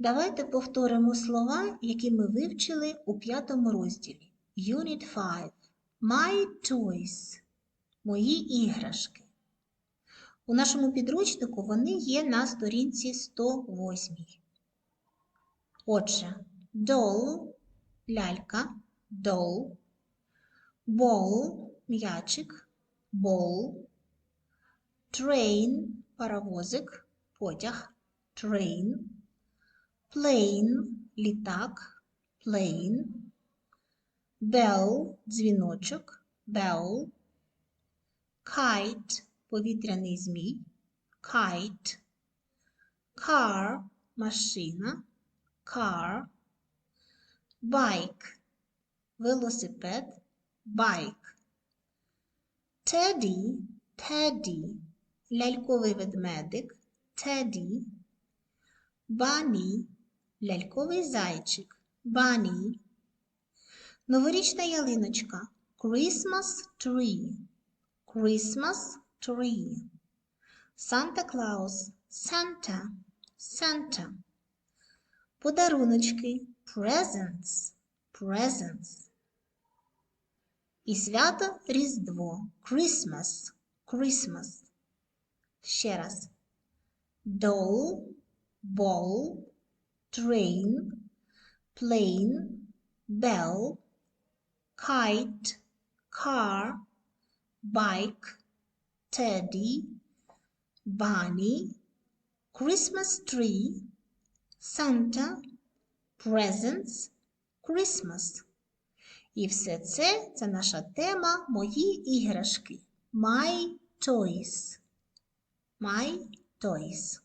Давайте повторимо слова, які ми вивчили у п'ятому розділі. Unit 5. My toys. Мої іграшки. У нашому підручнику вони є на сторінці 108. Отже, doll – лялька, doll, ball – м'ячик, ball, train – паровозик, потяг, train, plane – літак, plane, bell – дзвіночок, bell, kite – повітряний змій, kite, car – машина, car, bike – велосипед, bike, teddy – teddy – ляльковий ведмедик, teddy, bunny – ляльковий зайчик, bunny, новорічна ялиночка, Christmas tree, Christmas tree, Santa Claus – Santa, Santa, подаруночки, presents, presents, і свято Різдво, Christmas, Christmas. Ще раз. Doll, ball, train, plane, bell, kite, car, bike, teddy, bunny, Christmas tree, Santa, presents, Christmas. І все це це наша тема Мої іграшки. My toys. My toys.